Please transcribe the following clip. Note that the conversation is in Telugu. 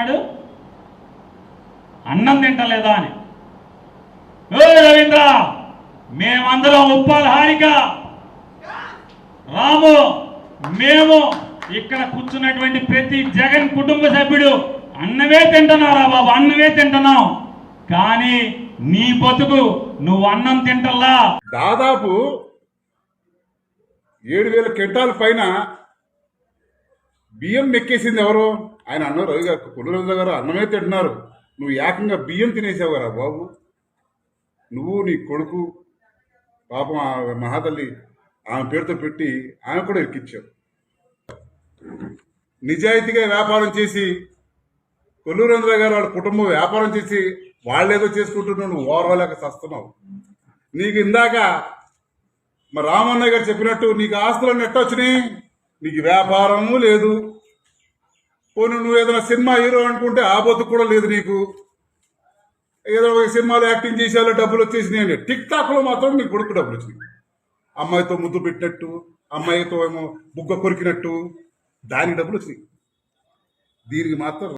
అన్నాడు అన్నం తింటలేదా అని. ఓ రవీంద్ర మేమందరం ఉప్పాల హారిక. రాము మేము ఇక్కడ కూర్చున్నటువంటి ప్రతి జగన్ కుటుంబ సభ్యుడు అన్నమే తింటున్నారా బాబు అన్నమే తింటున్నాం. కానీ నీ బతుకు నువ్వు అన్నం తింటల్లా? దాదాపు ఏడు వేల క్వింటాల పైన బియ్యం మెక్కేసింది ఎవరు? ఆయన అన్నారు రవి గారు కొల్లురాజు గారు అన్నమే తింటున్నారు. నువ్వు ఏకంగా బియ్యం తినేసావు కదా బాబు. నువ్వు నీ కొడుకు పాపం ఆ మహాతల్లి ఆమె పేరుతో పెట్టి ఆమె కూడా ఎక్కించావు నిజాయితీగా వ్యాపారం చేసి కొల్లూరేంద్ర గారు వాళ్ళ కుటుంబం వ్యాపారం చేసి వాళ్ళేదో చేసుకుంటున్నావు నువ్వు ఓర్వలేక చస్తున్నావు. నీకు ఇందాక మా రామన్న గారు చెప్పినట్టు నీకు ఆస్తులు ఎట్ట నీకు వ్యాపారము లేదు. పోనీ నువ్వు ఏదైనా సినిమా హీరో అనుకుంటే ఆ బొత్తు కూడా లేదు నీకు. ఏదో ఒక సినిమాలో యాక్టింగ్ చేసేవాళ్ళు డబ్బులు వచ్చేసినాయి అని. టిక్ టాక్లో మాత్రం నీకు కొడుకు డబ్బులు వచ్చినాయి. అమ్మాయితో ముద్దు పెట్టినట్టు అమ్మాయితో ఏమో బుగ్గ కొరికినట్టు దానికి డబ్బులు వచ్చినాయి. దీనికి మాత్రం